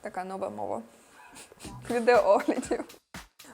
Така нова мова. Відеооглядів.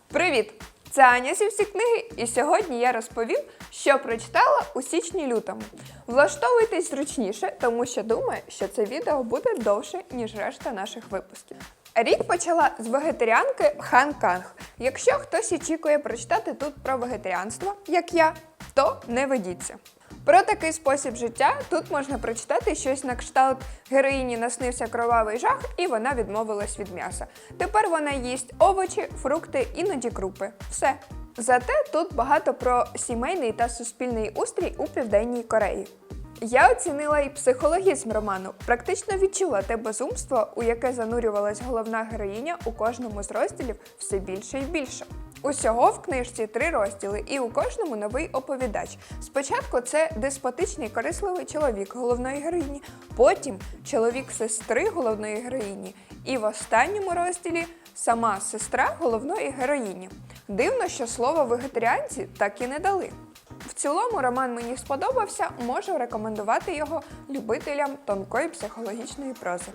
Привіт! Це Аня зі всі книги, і сьогодні я розповім, що прочитала у січні-лютому. Влаштовуйтесь зручніше, тому що думаю, що це відео буде довше, ніж решта наших випусків. Рік почала з вегетаріанки Хан Канг. Якщо хтось очікує прочитати тут про вегетаріанство, як я, то не ведіться. Про такий спосіб життя тут можна прочитати щось на кшталт героїні наснився кровавий жах, і вона відмовилась від м'яса. Тепер вона їсть овочі, фрукти, іноді крупи. Все. Зате тут багато про сімейний та суспільний устрій у південній Кореї. Я оцінила і психологізм роману, практично відчула те безумство, у яке занурювалась головна героїня у кожному з розділів все більше і більше. Усього в книжці три розділи, і у кожному новий оповідач. Спочатку це деспотичний корисливий чоловік головної героїні, потім чоловік сестри головної героїні, і в останньому розділі сама сестра головної героїні. Дивно, що слово вегетаріанці так і не дали. В цілому роман мені сподобався, можу рекомендувати його любителям тонкої психологічної прози.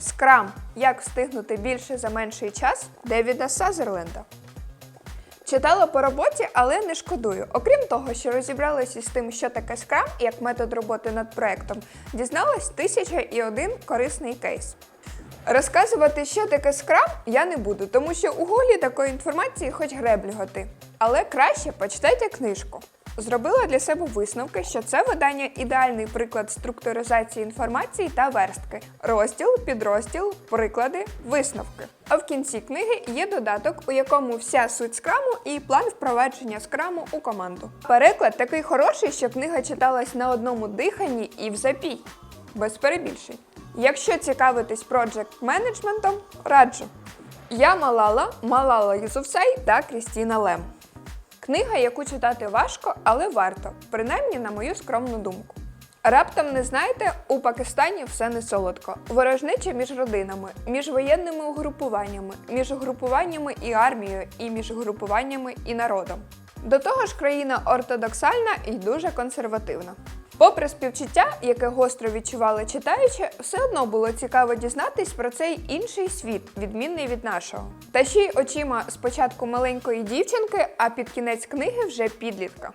Скрам. Як встигнути більше за менший час Девіда Сазерленда. Читала по роботі, але не шкодую. Окрім того, що розібралася з тим, що таке скрам як метод роботи над проектом, дізналась тисяча і один корисний кейс. Розказувати, що таке скрам, я не буду, тому що у голі такої інформації хоч греблю готи. Але краще почитайте книжку. Зробила для себе висновки, що це видання ідеальний приклад структуризації інформації та верстки. Розділ, підрозділ, приклади, висновки. А в кінці книги є додаток, у якому вся суть скраму і план впровадження скраму у команду. Переклад такий хороший, що книга читалась на одному диханні і в запій. Без перебільшень. Якщо цікавитись проджект менеджментом, раджу. Я Малала, Малала Юсуфсай та Крістіна Лем. Книга, яку читати важко, але варто, принаймні на мою скромну думку. Раптом не знаєте, у Пакистані все не солодко. Ворожнеча між родинами, між воєнними угрупуваннями, між угрупуваннями і армією, і між угрупуваннями і народом. До того ж, країна ортодоксальна і дуже консервативна. Попри співчуття, яке гостро відчували читаючи, все одно було цікаво дізнатись про цей інший світ, відмінний від нашого. Та ще й очима спочатку маленької дівчинки, а під кінець книги вже підлітка.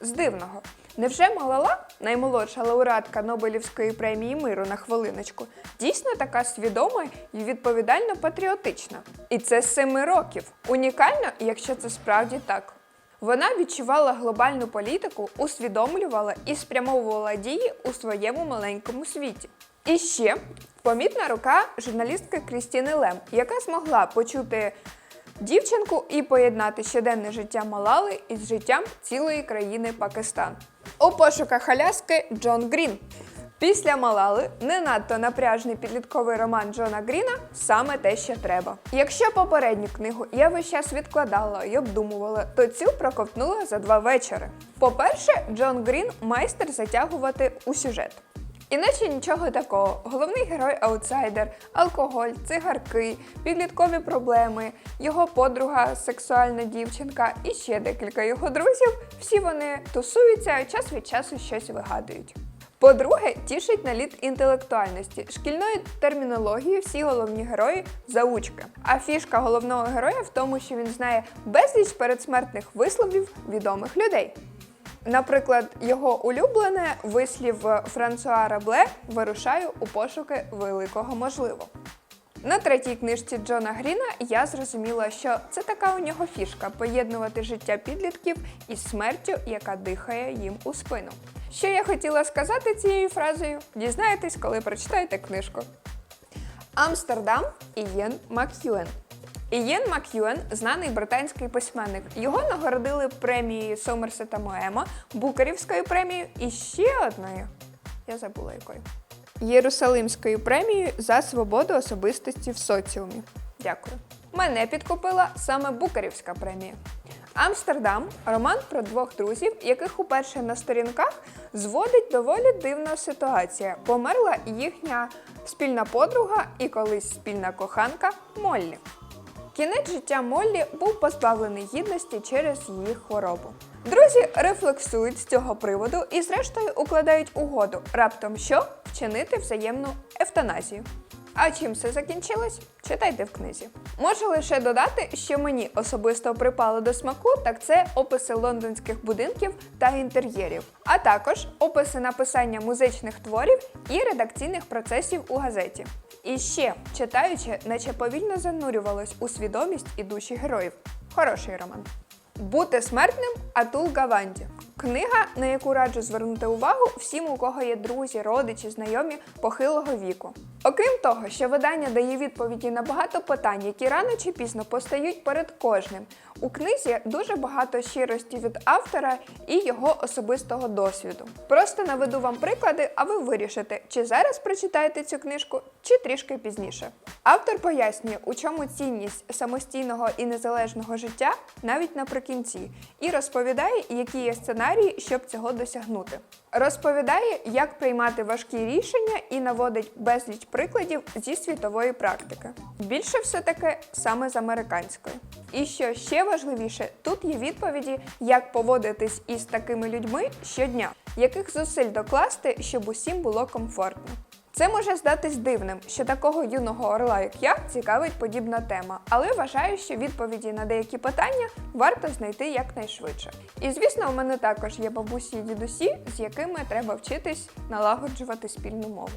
З дивного. Невже Малала, наймолодша лауреатка Нобелівської премії миру на хвилиночку, дійсно така свідома і відповідально патріотична? І це з семи років. Унікально, якщо це справді так. Вона відчувала глобальну політику, усвідомлювала і спрямовувала дії у своєму маленькому світі. І ще помітна рука журналістки Крістіни Лем, яка змогла почути дівчинку і поєднати щоденне життя Малали із життям цілої країни Пакистан. У пошуках Аляски Джон Грін. Після Малали не надто напряжний підлітковий роман Джона Гріна саме те, що треба. Якщо попередню книгу я весь час відкладала і обдумувала, то цю проковтнула за два вечори. По-перше, Джон Грін майстер затягувати у сюжет. Іначе нічого такого. Головний герой аутсайдер, алкоголь, цигарки, підліткові проблеми, його подруга, сексуальна дівчинка і ще декілька його друзів. Всі вони тусуються, час від часу щось вигадують. По-друге, тішить наліт інтелектуальності. Шкільної термінології всі головні герої заучки. А фішка головного героя в тому, що він знає безліч передсмертних висловів відомих людей. Наприклад, його улюблене вислів Франсуа Рабле вирушаю у пошуки великого можливо. На третій книжці Джона Гріна я зрозуміла, що це така у нього фішка поєднувати життя підлітків із смертю, яка дихає їм у спину. Що я хотіла сказати цією фразою, дізнаєтесь, коли прочитаєте книжку. Амстердам Ієн Мак'юен. Ієн Мак'юен знаний британський письменник. Його нагородили премією Сомерсета Моема, Букерівською премією і ще одною. Я забула якою. Єрусалимською премією за свободу особистості в соціумі. Дякую. Мене підкупила саме Букерівська премія. Амстердам роман про двох друзів, яких уперше на сторінках зводить доволі дивна ситуація. Померла їхня спільна подруга і колись спільна коханка Моллі. Кінець життя Моллі був позбавлений гідності через її хворобу. Друзі рефлексують з цього приводу і, зрештою, укладають угоду. Раптом що вчинити взаємну евтаназію. А чим все закінчилось? Читайте в книзі. Можу лише додати, що мені особисто припало до смаку, так це описи лондонських будинків та інтер'єрів, а також описи написання музичних творів і редакційних процесів у газеті. І ще, читаючи, наче повільно занурювалось у свідомість і душі героїв. Хороший роман. Бути смертним Атул Гаванді. Книга, на яку раджу звернути увагу всім, у кого є друзі, родичі, знайомі похилого віку. Окрім того, що видання дає відповіді на багато питань, які рано чи пізно постають перед кожним. У книзі дуже багато щирості від автора і його особистого досвіду. Просто наведу вам приклади, а ви вирішите, чи зараз прочитаєте цю книжку, чи трішки пізніше. Автор пояснює, у чому цінність самостійного і незалежного життя навіть наприкінці, і розповідає, які є сценарії, щоб цього досягнути. Розповідає, як приймати важкі рішення і наводить безліч прикладів зі світової практики. Більше все таки саме з американської. І що ще важливіше, тут є відповіді, як поводитись із такими людьми щодня, яких зусиль докласти, щоб усім було комфортно. Це може здатись дивним, що такого юного орла, як я, цікавить подібна тема, але вважаю, що відповіді на деякі питання варто знайти якнайшвидше. І звісно, у мене також є бабусі і дідусі, з якими треба вчитись налагоджувати спільну мову.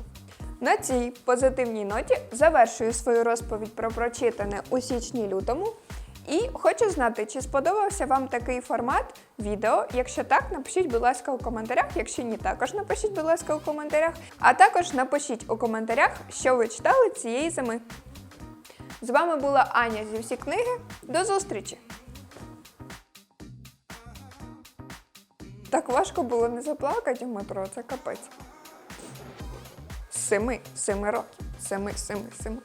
На цій позитивній ноті завершую свою розповідь про прочитане у січні-лютому. І хочу знати, чи сподобався вам такий формат відео. Якщо так, напишіть, будь ласка, у коментарях. Якщо ні, також напишіть, будь ласка, у коментарях. А також напишіть у коментарях, що ви читали цієї зими. З вами була Аня зі всі книги. До зустрічі! Так важко було не заплакати в метро, це капець. Семи, семи років. Семи, семи, семи.